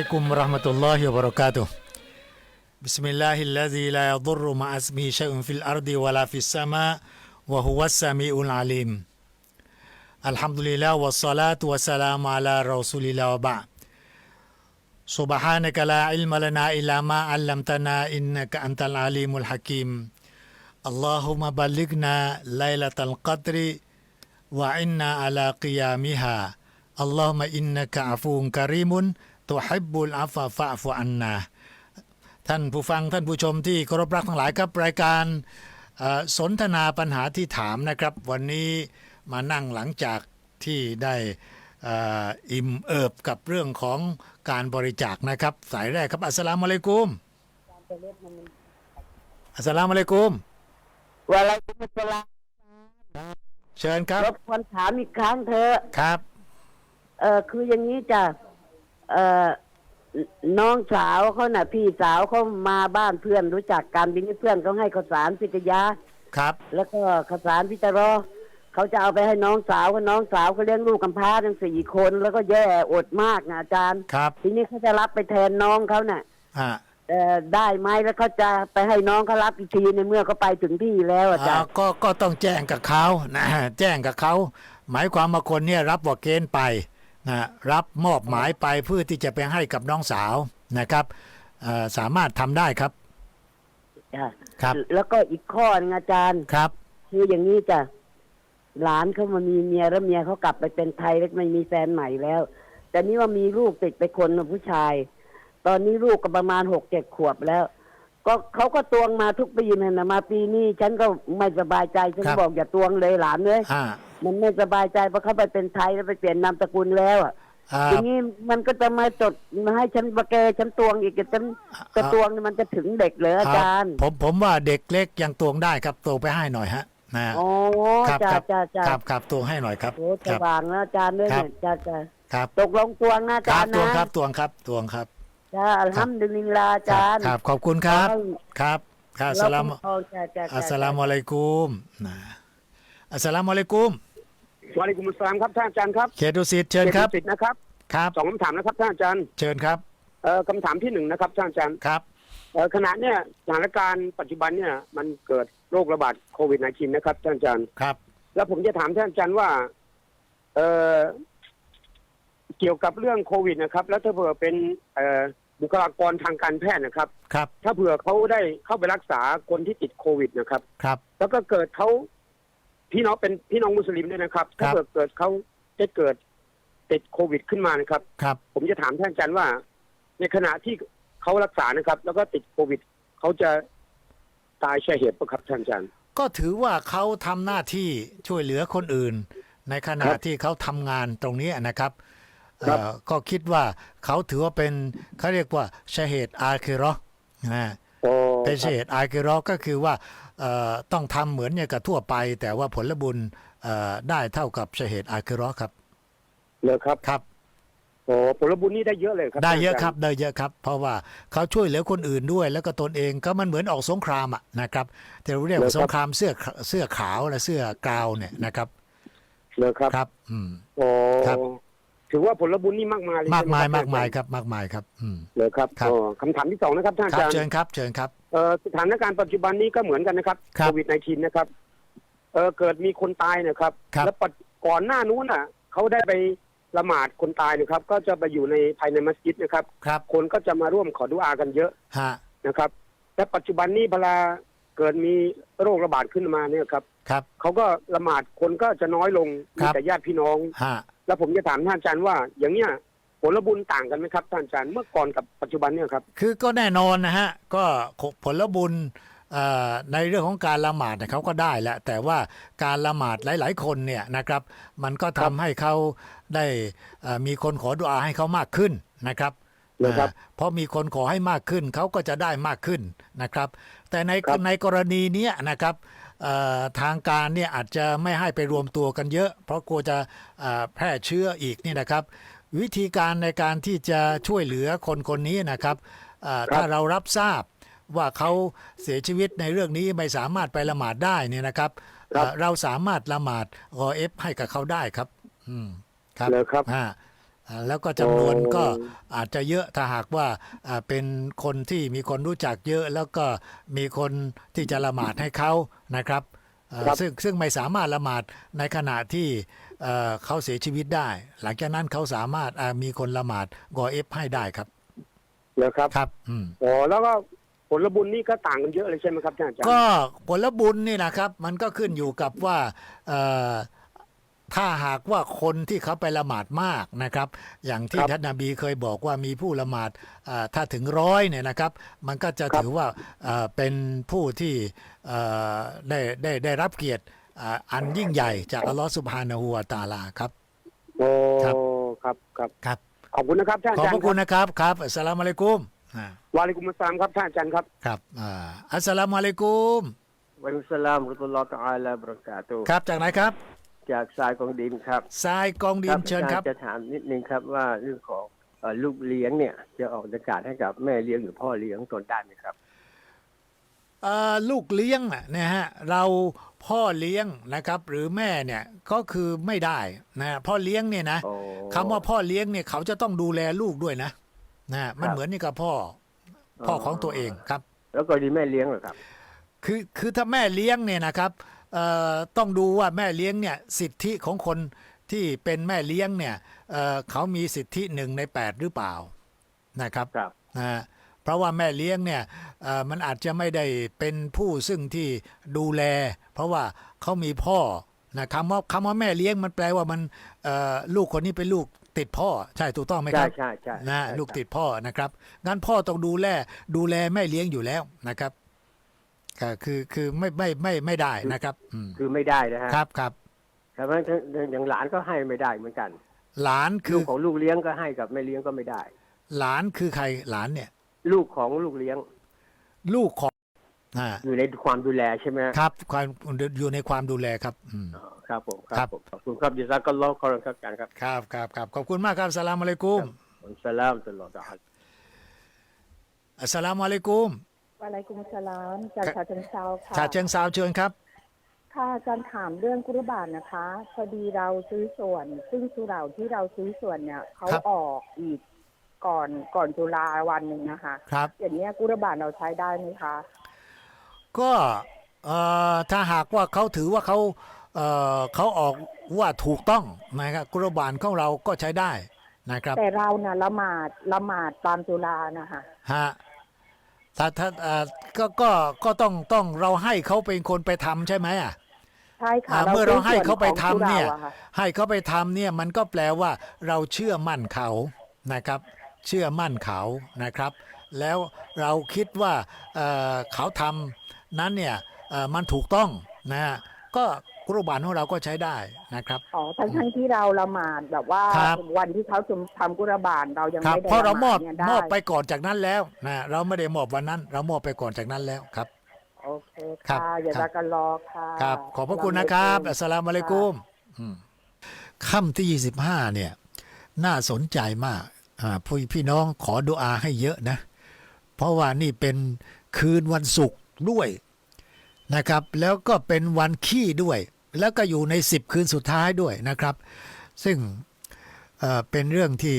عليكم ورحمة الله وبركاته. بسم الله الذي لا يضر مع اسمه شيء في الأرض ولا في السماء وهو السميع العليم. الحمد لله والصلاة والسلام على رسول الله وبعد. سبحانك لا علم لنا إلا ما علمتنا إنك أنت العليم الحكيم. اللهم بلغنا ليلة القدر وعنا على قيامها. اللهم إنك عفو كريم ตัวฮิบุลอัฟฟาฟอันนาท่านผู้ฟังท่านผู้ชมที่เคารพรักทั้งหลายครับรายการสนทนาปัญหาที่ถามนะครับ วันนี้มานั่งหลังจากที่ได้อิ่มเอิบกับเรื่องของการบริจาคนะครับ สายแรกครับอัสลามุอะลัยกุมอัสลามุอะลัยกุมวะลัยกุมอัสลามเชิญครับรบกวนถามอีกครั้งเถอะครับ เออคืออย่างนี้จ้ะ เออน้องสาวเขาน่ะ พี่สาวเขามาบ้านเพื่อนรู้จักกันทีนี้เพื่อนเขาให้ข้าวสารพิทยาครับ แล้วก็ข้าวสารพิจารอเขาจะเอาไปให้น้องสาวก็น้องสาวเขาเลี้ยงลูกกำพร้าทั้งสี่คน แล้วก็แย่อดมากนะอาจารย์ ครับ ทีนี้เขาจะรับไปแทนน้องเขาน่ะอ่าเออได้ไหมแล้วเขาจะไปให้น้องเขารับอีกทีในเมื่อเขาไปถึงที่แล้วอาจาอ่ารย์ ก็ก็ต้องแจ้งกับเขานะแจ้งกับเขาหมายความว่าคนเนี่ยรับว่าเกณฑ์ไป นะรับมอบหมายไปเพื่อที่จะไปให้กับน้องสาวนะครับเอ่อสามารถทำได้ครับจ้ะครับ แล้วก็อีกข้อหนึงอาจารย์ครับ คืออย่างนี้จ้ะหลานเขามามีเมียแล้วเมียเขากลับไปเป็นไทยแล้วไม่มีแฟนใหม่แล้ว แต่นี่ว่ามีลูกติดไปคนน่ะผู้ชาย ตอนนี้ลูกก็ประมาณหกเจ็ดขวบแล้ว ก็เขาก็ตวงมาทุกปีนั่นนะมาปีนี้ฉันก็ไม่สบายใจฉันครับ บอกอย่าตวงเลยหลานเลยอ่ามันไม่สบายใจเพราะเขาไปเป็นไทยแล้วไปเปลี่ยนนามสกุลแล้วอะอ่า ทีนี้มันก็จะมาจดมาให้ฉันประแกฉันตวงอีกฉันจะตวงนี่มันจะถึงเด็กเหรออาจารย์ผมผมว่าเด็กเล็กยังตวงได้ครับตวงไปให้หน่อยฮะนะโอ้ครับจ้าครับจ้าจ้าครับครับตวงให้หน่อยครับโอ้คสรับ ว่างแล้วอาจารย์ด้วยครับเนี่ยจ้าจ้าครับตกลงตวงนะอาครัจาบรย์ตวงนะ ครับตวงครับตวงครับ จ้าอัลฮัมดุลิลลาห์อาจารย์ครับขอบคุณครับขอให้ครับครับอัสเราสลามคุ้มครองจ้าจ้าอัสสลามุอะลัยกุมนะอัสสลามุอะลัยกุม วะอะลัยกุมุสสลามครับท่านอาจารย์ครับเขตดุสิตเชิญครับ สิทธิ์นะครับครับ สองคำถามนะครับท่านอาจารย์เชิญครับ เอ่อคำถามที่หนึ่งนะครับท่านอาจารย์ครับ เอ่อขณะเนี้ยสถานการณ์ปัจจุบันเนี่ยมันเกิดโรคระบาดโควิด -19 นะครับท่านอาจารย์ ครับ แล้วผมจะถามท่านอาจารย์ว่า เอ่อเกี่ยวกับเรื่องโควิดนะครับ แล้วถ้าเผื่อเป็นเอ่อ บุคลากรทางการแพทย์นะครับ ครับ ถ้าเผื่อเขาได้เข้าไปรักษาคนที่ติดโควิดนะครับ ครับ แล้วก็เกิดเขาพี่น้องเป็นพี่น้องมุสลิมด้วยนะครับ ถ้าครับเกิดเกิดเขาได้เกิดติดโควิดขึ้นมานะครับ ครับ ผมจะถามท่านอาจารย์ว่า ในขณะที่เขารักษานะครับ แล้วก็ติดโควิดเขาจะตายใช่เหตุปะครับท่านอาจารย์ ก็ถือว่าเขาทำหน้าที่ช่วยเหลือคนอื่น ในขณะครับที่เขาทำงานตรงนี้นะครับ ครับ เอ่อก็คิดว่าเขาถือว่าเป็นเขาเรียกว่าชาเหตุอาคิเราะห์นะโอ้เป็นคชารับเหตุอาคิเราะห์ก็คือว่าเอ่อต้องทำเหมือนอย่างกับทั่วไป แต่ว่าผลบุญเอ่อได้เท่ากับชาเหตุอาคิเราะห์ครับเลยครับครับ โอ้ผลบุญนี่ได้เยอะเลยครับได้เยอะท่านคอาจารับได้เยอะครับ เพราะว่าเขาช่วยเหลือคนอื่นด้วย แล้วก็ตนเองก็มันเหมือนออกสงครามอะนะครับแต่เราเรียกว่าสงครามเสื้อเสื้อขาวและเสื้อกาวเนี่ยนะครับเลยครับ ครับ อืม โอ้ครับ ถือว่าผลบุญนี่มากมายเลยมากมายใช่ไหมากมายท่นอจรครับมากมายครับ อืมเลยครับครับโอ้คำถามที่สองนะครับท่านคอารับจารย์เชิญครับเชิญครับเอ่อสถานการณ์ปัจจุบันนี้ก็เหมือนกันนะครับครับโควิด -19 นะครับเออเกิดมีคนตายนะครับครับแล้วปัจก่อนหน้านู้นอะเขาได้ไปละหมาดคนตายนะครับ ก็จะไปอยู่ในภายในมัสยิดนะครับครับคนก็จะมาร่วมขอดุอากันเยอะฮะนะครับแต่ปัจจุบันนี้เวลาเกิดมีโรคระบาดขึ้นมาเนี่ยครับครับเขาก็ละหมาดคนก็จะน้อยลงครัมีบแต่ญาติพี่น้องฮะ แล้วผมจะถามท่านอาจารย์ว่า อย่างเนี้ยผลบุญต่างกันไหมครับท่านอาจารย์เมื่อก่อนกับปัจจุบันเนี่ยครับ คือก็แน่นอนนะฮะก็ผลบุญเอ่อในเรื่องของการละหมาดเนี่ยเขาก็ได้แหละแต่ว่าการละหมาดหลาย ๆ คนเนี่ยนะครับ มันก็ทำให้เขาได้เอ่อมีคนขอดุอาให้เขามากขึ้นนะครับเหรอครับอ่าเพราะมีคนขอให้มากขึ้นเขาก็จะได้มากขึ้นนะครับ แต่ในครับในกรณีเนี้ยนะครับเอ่อ ทางการเนี่ยอาจจะไม่ให้ไปรวมตัวกันเยอะ เพราะกลัวจะเอ่อแพร่เชื้ออีกนี่นะครับ วิธีการในการที่จะช่วยเหลือคนคนนี้นะครับเอ่อครับถ้าเรารับทราบว่าเขาเสียชีวิตในเรื่องนี้ไม่สามารถไปละหมาดได้เนี่ยนะครับครับเอ่อเราสามารถละหมาดรอเอฟให้กับเขาได้ครับ อืมครับเลยครับอ่าอ่า แล้วก็จำนวนโอ้ก็อาจจะเยอะถ้าหากว่าอ่าเป็นคนที่มีคนรู้จักเยอะ แล้วก็มีคนที่จะละหมาดให้เขานะครับเอ่อครับซึ่งซึ่งไม่สามารถละหมาดในขณะที่เอ่อเขาเสียชีวิตได้ หลังจากนั้นเขาสามารถอ่ามีคนละหมาดกอเอฟให้ได้ครับเหรอครับครับอืมอ๋อแล้วก็ผลบุญนี่ก็ต่างกันเยอะเลยใช่ไหมครับท่านอาจารย์ก็ผลบุญนี่นะครับ มันก็ขึ้นอยู่กับว่าเอ่อ ถ้าหากว่าคนที่เขาไปละหมาดมากนะครับ อย่างที่ท่านนบีเคยบอกว่ามีผู้ละหมาดอ่าถ้าถึงร้อยเนี่ยนะครับ มันก็จะถือว่าเอ่อเป็นผู้ที่เอ่อได้ได้ได้รับเกียรติอ่าอันยิ่งใหญ่จากอัลลอฮฺสุบฮานะฮูวะตะอาลาครับโอ้ครับครับครับครับ ขอบคุณนะครับท่านขอบอาจารพระย์คุณนะครับครับอัสสลามุอะลัยกุมอ่าวาลิกุมุสสลามครับท่านอาจารย์ครับครับอ่าอัสสลามุอะลัยกุมวันสลามรุตุลลอฮ์ตะอาลาบรักาตุฮ์ครับจากไหนครับ จากสายกองดินครับทรายกองดินเชิญครับอาจาย์จะถามนิดนึงครับว่าเรื่องของเอ่อลูกเลี้ยงเนี่ย จะออกอากาศให้กับแม่เลี้ยงหรือพ่อเลี้ยงตนได้ไหมครับเอ่อลูกเลี้ยงน่ะนะฮะเราพ่อเลี้ยงนะครับหรือแม่เนี่ยก็คือไม่ได้นะพ่อเลี้ยงเนี่ยนะโอ้คำว่าพ่อเลี้ยงเนี่ยเขาจะต้องดูแลลูกด้วยนะนะมันครับเหมือนนี่กับพ่อพ่อของตัวเองครับ แล้วก็ดีแม่เลี้ยงเหรอครับ คือคือถ้าแม่เลี้ยงเนี่ยนะครับเอ่อ ต้องดูว่าแม่เลี้ยงเนี่ยสิทธิของคนที่เป็นแม่เลี้ยงเนี่ยเอ่อเขามีสิทธิหนึ่งในแปดหรือเปล่านะครับครับนะฮะเพราะว่าแม่เลี้ยงเนี่ยเอ่อมันอาจจะไม่ได้เป็นผู้ซึ่งที่ดูแล เพราะว่าเขามีพ่อนะคำว่าคำว่าแม่เลี้ยงมันแปลว่ามันเอ่อลูกคนนี้เป็นลูกติดพ่อใช่ถูกต้องไหมคใช่รับใช่ใช่นะใช่ลูกครับติดพ่อนะครับงั้นพ่อต้องดูแลดูแลแม่เลี้ยงอยู่แล้วนะครับก็ คือคือไม่ไม่ไม่ไม่ได้นะครับอืมคือไม่ได้นะฮะครับครับครับเพราะฉะนั้นอย่างหลานก็ให้ไม่ได้เหมือนกัน หลานคืลูอกของลูกเลี้ยงก็ให้กับแม่เลี้ยงก็ไม่ได้ หลานคือใครหลานเนี่ย ลูกของลูกเลี้ยง ลูกของอ่าอยู่ในความดูแลใช่ไหมฮะครับ ความอยู่ในความดูแลครับอืมอ๋อครับผมคครัรับบผมขอบคุณครับยิซักก็ล้อคอรันครับอาจารย์ครับครับครับครับขอบคุณมากครับอัสสลามุอะลัยกุมวันสลามตุลลอฮ์ตะอาลาอัสสลามุอะลัยกุม วะอะลัยกุมสลามจากครัชาบเชิงเซาค่ะชาเชิงซาวเชิญครับ ค่ะอาจารย์ถามเรื่องกุรบานนะคะ พอดีเราซื้อส่วน ซึ่งสุเหร่าที่เราซื้อส่วนเนี่ยเขาครับ ออกอีกก่อนก่อนจุฬาวันหนึ่งนะคะ ครับ อย่างเนี้ยกุรบานเราใช้ได้ไหมคะ ก็เอ่อถ้าหากว่าเขาถือว่าเขาเอ่อเขาออกว่าถูกต้องนะครับกุรบานของเราก็ใช้ได้นะครับแต่เราน่ะละหมาดละหมาดตามจุฬานะคะ ฮะ ถ้าถ้าเอ่อก็ก็ก็ต้องต้องเราให้เขาเป็นคนไปทำใช่ไหมอะ ใช่ค่ะอ่าเมื่อเราให้เขาไปซื้อส่วนของทำเนี่ยสุหร่าอะค่ะให้เขาไปทำเนี่ยมันก็แปลว่าเราเชื่อมั่นเขานะครับ เชื่อมั่นเขานะครับ แล้วเราคิดว่าเอ่อเขาทำนั้นเนี่ยเอ่อมันถูกต้องนะฮะก็ กุรบานของเราก็ใช้ได้นะครับ อ๋อทั้งทั้งที่เราละหมาดแบบว่าครับ วันที่เขาจะทำกุรบานเรายังครับไม่ได้เพราะเราละหมอบเนี่ยได้มอบไปก่อนจากนั้นแล้วนะเราไม่ได้มอบวันนั้น เรามอบไปก่อนจากนั้นแล้วครับ โอเคครับค่ะอย่าครับจะกันรอค่ะ ครับ ขอบพระคุณนะครับ อัอัสสสสลาลามุมุอะอะลัลัยยกุกุมมอืมค่ำที่ 25 เนี่ย น่าสนใจมากอ่าพี่พี่น้องขอดุอาให้เยอะนะ เพราะว่านี่เป็นคืนวันศุกร์ด้วยนะครับ แล้วก็เป็นวันขี้ด้วย แล้วก็อยู่ใน 10 คืนสุดท้ายด้วยนะครับ ซึ่งเอ่อเป็นเรื่องที่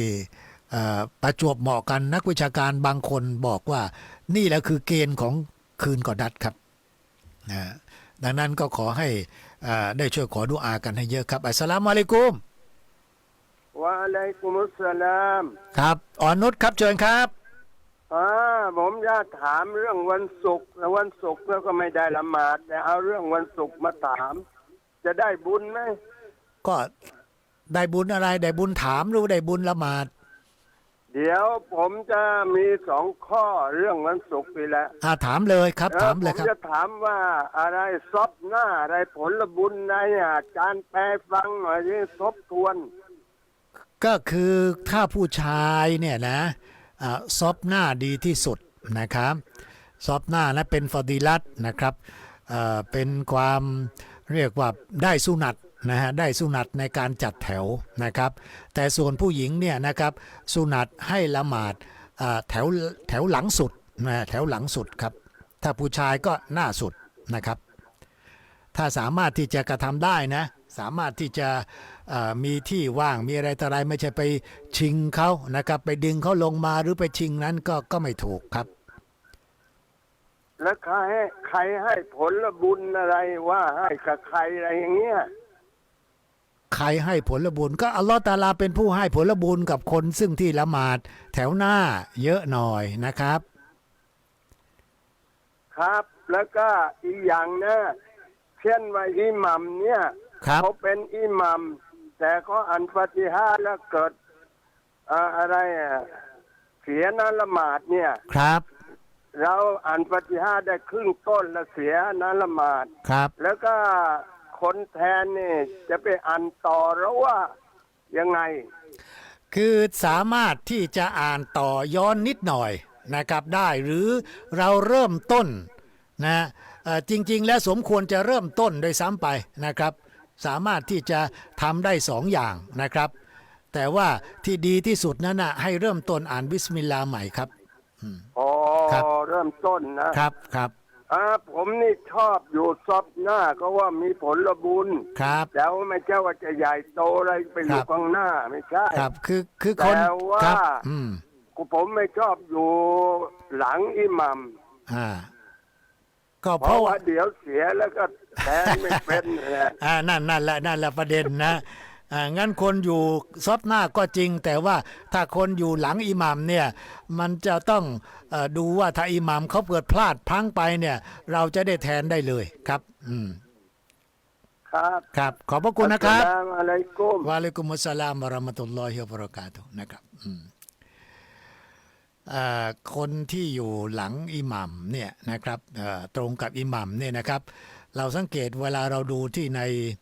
เอ่อประจวบเหมาะกันนักวิชาการบางคนบอกว่านี่แหละคือเกณฑ์ของคืนก่อนนัดครับนะดังนั้นก็ขอให้อ่าได้ช่วยขอดุอากันให้เยอะครับ อัสสลามุอะลัยกุมวาลิกุมุสสลาม ครับอ่อนนุชครับเชิญครับอ่าผมจะถามเรื่องวันศุกร์แล้ววันศุกร์แล้วก็ไม่ได้ละหมาดแต่เอาเรื่องวันศุกร์มาถาม จะได้บุญไหมก็ได้บุญอะไร ได้บุญถามหรือได้บุญละหมาด เดี๋ยวผมจะมีสองข้อเรื่องวันศุกร์นี่แหละอ่าถามเลยครับ ถามเลยผครับมจะถามว่าอะไรซบหน้าอะไรผลบุญในอาจารย์แปลฟังหน่อยที่ทบทวน ก็คือถ้าผู้ชายเนี่ยนะอ่าซอบหน้าดีที่สุดนะครับ ซอบหน้านะเป็นฟอดีลัตนะครับเอ่อเป็นความ เรียกว่าได้สุนัตนะฮะได้สุนัตในการจัดแถวนะครับ แต่ส่วนผู้หญิงเนี่ยนะครับสุนัตให้ละหมาดแถวแถวหลังสุดนะแถวหลังสุดครับถ้าผู้ชายก็หน้าสุดนะครับ ถ้าสามารถที่จะกระทำได้นะสามารถที่จะมีที่ว่างมีอะไรต่ออะไรไม่ใช่ไปชิงเขานะครับ ไปดึงเขาลงมาหรือไปชิงนั้นก็ก็ไม่ถูกครับ แล้วใครให้ใครให้ผลบุญอะไรว่าให้กับใครอะไรอย่างเงี้ยใครให้ผลบุญก็อัลลอฮ์ตะอาลาเป็นผู้ให้ผลบุญกับคนซึ่งที่ละหมาดแถวหน้าเยอะหน่อยนะครับ ครับแล้วก็อีกอย่างนะเช่นว่าอิหมัมเนี่ยครับเขาเป็นอิหมัมแต่เขาอ่านฟาติฮาแล้วเกิดอ่าอะไรอะเสียนันละหมาดเนี่ยครับ เราอ่านฟาติฮาได้ครึ่งต้นแล้วเสียนันละหมาด ครับ แล้วก็คนแทนนี่จะไปอ่านต่อแล้วว่ายังไง คือสามารถที่จะอ่านต่อย้อนนิดหน่อยนะครับได้หรือเราเริ่มต้นนะเอ่อจริง ๆ แล้วสมควรจะเริ่มต้นโดยซ้ำไปนะครับ สามารถที่จะทำได้สองอย่างนะครับ แต่ว่าที่ดีที่สุดนั้นนะให้เริ่มต้นอ่านบิสมิลลาห์ใหม่ครับอ๋อ ครับ เริ่มต้นนะครับครับอ่าผมนี่ชอบอยู่ซอบหน้าก็ว่ามีผลบุญครับ แล้วไม่ใช่ว่าจะใหญ่โตอะไรไปอครัยู่บข้างหน้าไม่ใช่ ครับคือคือคนแต่ว่า ครับ อืมผมไม่ชอบอยู่หลังอิหมัมอ่า ก็เพเพราะราะว่า ว่าเดี๋ยวเสียแล้วก็แทนไม่เป็นนะอ่านั่นนั่นแหละนั่นแหละประเด็นนะ อ่างั้นคนอยู่ซอบหน้าก็จริง แต่ว่าถ้าคนอยู่หลังอิหมัมเนี่ยมันจะต้องเออดูว่าถ้าอิหมัมเขาเกิดพลาดพลั้งไปเนี่ย เราจะได้แทนได้เลยครับ อืมครับครับ ขอบพระคุณนะครับอัสสลามุอะลัยกุมวะอะลัยกุมุสสลามวะเราะมะตุลลอฮิวะบะเราะกาตุฮ์นะครับอืมอ่าคนที่อยู่หลังอิหมัมเนี่ยนะครับเอ่อตรงกับอิหมัมเนี่ยนะครับ เราสังเกตเวลาเราดูที่ในอ่า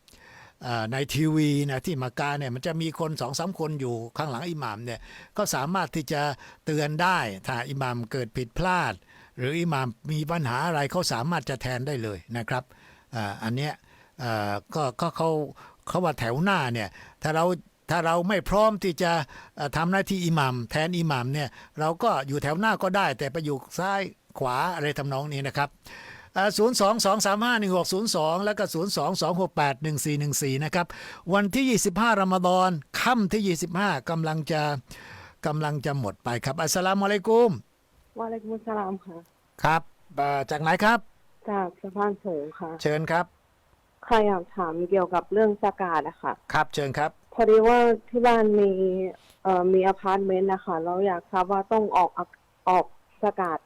ในทีวีนะที่มักกะเนี่ยมันจะมีคนสองสามคนอยู่ข้างหลังอิหมัมเนี่ยก็สามารถที่จะเตือนได้ถ้าอิหมัมเกิดผิดพลาด หรืออิหมัมมีปัญหาอะไรเขาสามารถจะแทนได้เลยนะครับอันเนี้ยก็เขาเขาว่าแถวหน้าเนี่ยถ้าเราถ้าเราไม่พร้อมที่จะเอ่อทำหน้าที่อิหมัมแทนอิหมัมเนี่ยเราก็อยู่แถวหน้าก็ได้ แต่ไปอยู่ซ้ายขวาอะไรทำนองนี้นะครับ ศูนย์สองสองสามห้าหนึ่งหกศูนย์สองแล้วก็ศูนย์สองสองหกแปดหนึ่งสี่หนึ่งสี่นะครับ วันที่25รอมฎอนค่ำที่25กำลังจะกำลังจะหมดไปครับ อัสสลามุอะลัยกุมวะอะลัยกุมุสสลามค่ะ ครับเอ่อจากไหนครับ จากสะพานสูงค่ะเชิญครับ ใครอยากถามเกี่ยวกับเรื่องสกาดอะค่ะ ครับเชิญครับพอดีว่าที่บ้านมีเอ่อมีอพาร์ตเมนต์นะคะเราอยากทราบว่าต้องออกออกสกาด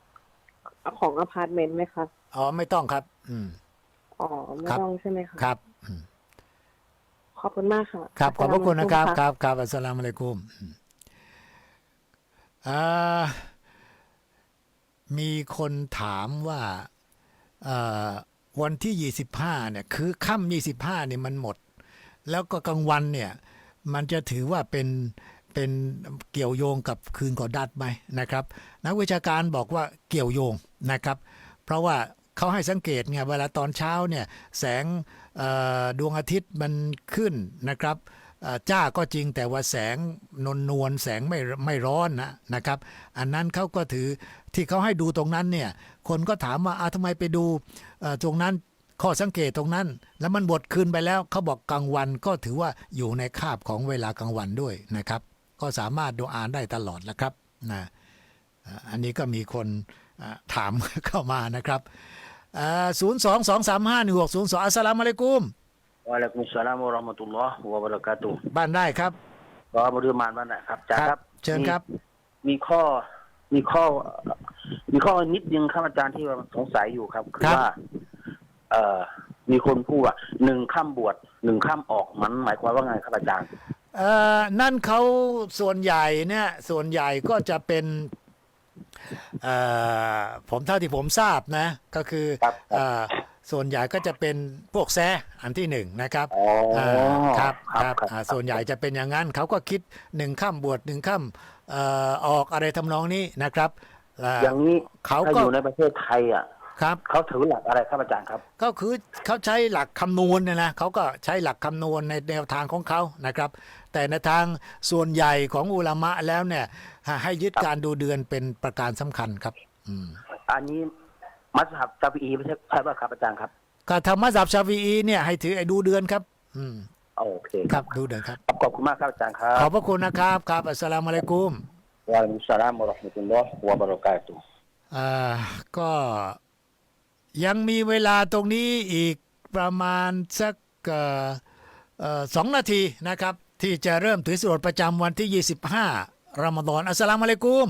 ของอพาร์ตเมนต์ไหมคะ อ๋อไม่ต้องครับ อืม อ๋อไม่ครับ ต้องใช่ไหมคะครับอืมขอบคุณมากค่ะครับขอบพระคุณนะครับอัสสลามุอะลัยกุมครับครับอัสสลามุอะลัยกุมอืมอ่ามีคนถามว่าเอ่อวันที่ 25เนี่ยคือค่ำ25เนี่ยมันหมด แล้วก็กลางวันเนี่ย มันจะถือว่าเป็นเป็นเกี่ยวโยงกับคืนก่อนดัดไหมนะครับ นักวิชาการบอกว่าเกี่ยวโยงนะครับ เพราะว่า เขาให้สังเกตไงเวลาตอนเช้าเนี่ยแสงดวงอาทิตย์มันขึ้นนะครับจ้าก็จริงแต่ว่าแสงนวลนวลๆแสงไม่ไม่ร้อนนะนะครับ อันนั้นเขาก็ถือที่เขาให้ดูตรงนั้นเนี่ยคนก็ถามว่าอาทำไมไปดูตรงนั้นข้อสังเกตตรงนั้น แล้วมันบดคืนไปแล้วเขาบอกกลางวันก็ถือว่าอยู่ในคาบของเวลากลางวันด้วยนะครับ ก็สามารถดูอ่านได้ตลอดแล้วครับนะเอ่ออันนี้ก็มีคนถามเข้ามานะครับ ศูนย์สองสองสามห้าหนึ่งหกศูนย์สองอัสสลามุอะลัยกุมวะอะลัยกุมุสสลามวะเราะห์มะตุลลอฮ์วะบะเราะกาตุฮ์บ้านได้ครับก็บริมานบ้านไหนครับอาจารย์ครับเชิญครับ มีมีข้อ มีข้อ มีข้อนิดนึงครับอาจารย์ที่ว่าสงสัยอยู่ครับ คือครับ ว่า เอ่อ มีคนพูดว่าหนึ่งข้ามบวชหนึ่งข้ามออกมันหมายความว่าไงครับอาจารย์ เอ่อนั่นเขาส่วนใหญ่เนี่ยส่วนใหญ่ก็จะเป็นเอ่อ ผมเท่าที่ผมทราบนะ ก็คือครับเอ่อส่วนใหญ่ก็จะเป็นพวกแซะอันที่หนึ่งนะครับอ๋ออ่าครับครับครับอ่าส่วนใหญ่จะเป็นอย่างนั้นเขาก็คิดหนึ่งข้ามบวชหนึ่งข้ามเอ่อออกอะไรทำนองนี้นะครับอ่าอย่างนี้เขาถ้าก็อยู่ในประเทศไทยอะ ครับ เขาถือหลักอะไรครับอาจารย์ครับ ก็คือเขาใช้หลักคำนวณเนยนะเขาก็ใช้หลักคำนวณในแนวทางของเขานะครับ แต่ในทางส่วนใหญ่ของอุลามะแล้วเนี่ยให้ยึดการดูเดือนเป็นประการสำคัญครับ อืมอันนี้มัสฮับซาฟีอีไม่ใช่ใช่ป่ะครับอาจารย์ครับก็ธรรมะจับชาวีอีเนี่ยให้ถือไอ้ดูเดือนครับ อืมโอเคครับดูเดี๋ยวครับครับ ขอบคุณมากครับอาจารย์ครัขอบบพระคุณนะครับครับอัสสลามุอะลัยกุม วะอะลัยกุมสสลามวะเราะห์มะตุลลอฮ์วะบะเราะกาตุฮ์ อ่าก็ ยังมีเวลาตรงนี้อีกประมาณสักเอ่อเอ่อสองนาทีนะครับ ที่จะเริ่มถือสวดประจำวันที่ 25รอมฎอนอัสสลามุอะลัยกุม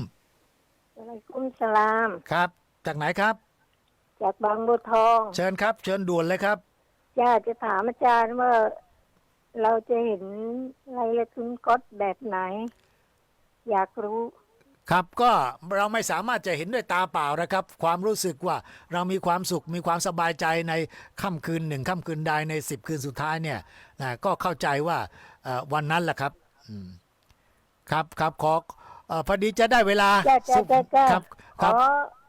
อะลัยกุมสลาม ครับ จากไหนครับ จากบางบัวทอง เชิญครับ เชิญด่วนเลยครับอยากจะถามอาจารย์ว่าเราจะเห็นไลละทุนก๊อตแบบไหน อยากรู้ ครับก็เราไม่สามารถจะเห็นด้วยตาเปล่านะครับ ความรู้สึกว่าเรามีความสุขมีความสบายใจในค่ำคืนหนึ่งค่ำคืนใดในสิบคืนสุดท้ายเนี่ยนะก็เข้าใจว่าเอ่อวันนั้นแหละครับอืมครับครับขอเอ่อพอดีจะได้เวลาจ้าจ้าจ้าจ้าครับขครัอบ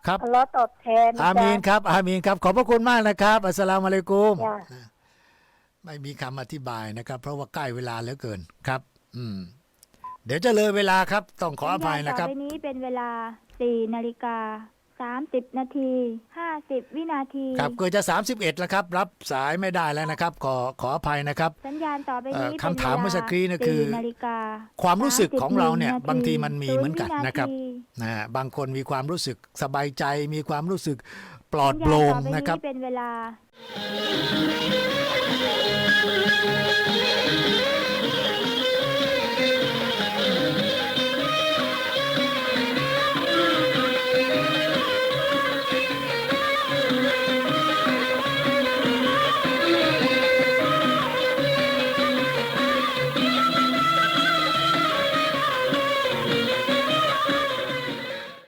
ครับอัลเลอฮ์ตอบแทนอามีนจ้ะครับ อามีนครับ ขอบพระคุณมากนะครับอัสสลามุอะลัยกุมจ้ะไม่มีคำอธิบายนะครับ เพราะว่าใกล้เวลาเหลือเกินครับ อืม เดี๋ยวจะเลยเวลาครับ ต้องขออภัยนะครับสัญญาณต่อไปนี้เป็นเวลา 4 นาฬิกา 30 นาที 50 วินาทีครับเกิดจะ 31 แล้วครับ รับสายไม่ได้แล้วนะครับ ขอขออภัยนะครับ สัญญาณต่อไปนี้เอ่อเป็นคำถามวลเมื่อสักครู่เนี่ยคือ 4นาฬิกาความรู้สึกของเราเนี่ย30บางทีมันมีเหมือนกันศูย์วิาทีนะครับนะฮะบางคนมีความรู้สึกสบายใจ มีความรู้สึกปลอดสัญโปญาร่ณงต่อไปนะครับนี้เป็นเวลา